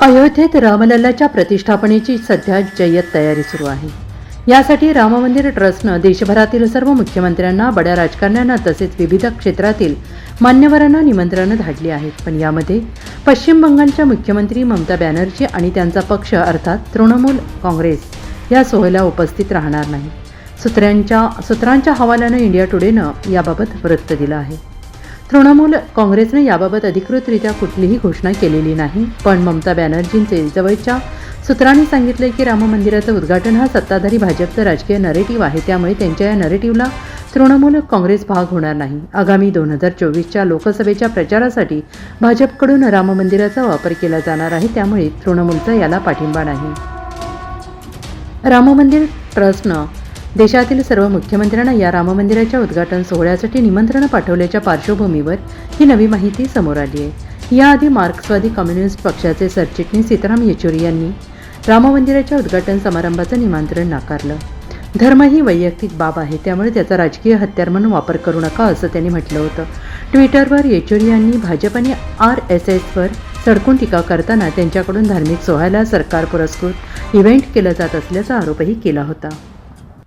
अयोध्येत रामलल्लाच्या प्रतिष्ठापनेची सध्या जय्यत तयारी सुरू आहे. यासाठी राममंदिर ट्रस्टनं देशभरातील सर्व मुख्यमंत्र्यांना बड्या राजकारण्यांना तसेच विविध क्षेत्रातील मान्यवरांना निमंत्रणं धाडली आहेत. पण यामध्ये पश्चिम बंगालच्या मुख्यमंत्री ममता बॅनर्जी आणि त्यांचा पक्ष अर्थात तृणमूल काँग्रेस या सोहळ्याला उपस्थित राहणार नाही. सूत्र्यांच्या सूत्रांच्या हवाल्यानं इंडिया टुडेनं याबाबत वृत्त दिलं आहे. तृणमूल काँग्रेसने याबाबत अधिकृतरित्या कुठलीही घोषणा केलेली नाही. पण ममता बॅनर्जींचे जवळच्या सूत्रांनी सांगितले की राम मंदिराचं उद्घाटन हा सत्ताधारी भाजपचं राजकीय नरेटिव्ह आहे. त्यामुळे त्यांच्या या नरेटिव्हला तृणमूल काँग्रेस भाग होणार नाही. आगामी दोन हजार चोवीसच्या लोकसभेच्या प्रचारासाठी भाजपकडून राम मंदिराचा वापर केला जाणार आहे. त्यामुळे तृणमूलचा याला पाठिंबा नाही. राम मंदिर ट्रस्टनं देशातील सर्व मुख्यमंत्र्यांना या राम मंदिराच्या उद्घाटन सोहळ्यासाठी निमंत्रणं पाठवल्याच्या पार्श्वभूमीवर ही नवी माहिती समोर आली आहे. याआधी मार्क्सवादी कम्युनिस्ट पक्षाचे सरचिटणीस सीताराम येचुरी यांनी राम मंदिराच्या उद्घाटन समारंभाचं निमंत्रण नाकारलं. धर्म ही वैयक्तिक बाब आहे त्यामुळे त्याचा राजकीय हत्यार म्हणून वापर करू नका असं त्यांनी म्हटलं होतं. ट्विटरवर येचुरी यांनी भाजप आणि आर एस एसवर सडकून टीका करताना त्यांच्याकडून धार्मिक सोहळ्याला सरकार पुरस्कृत इव्हेंट केलं जात असल्याचा आरोपही केला होता.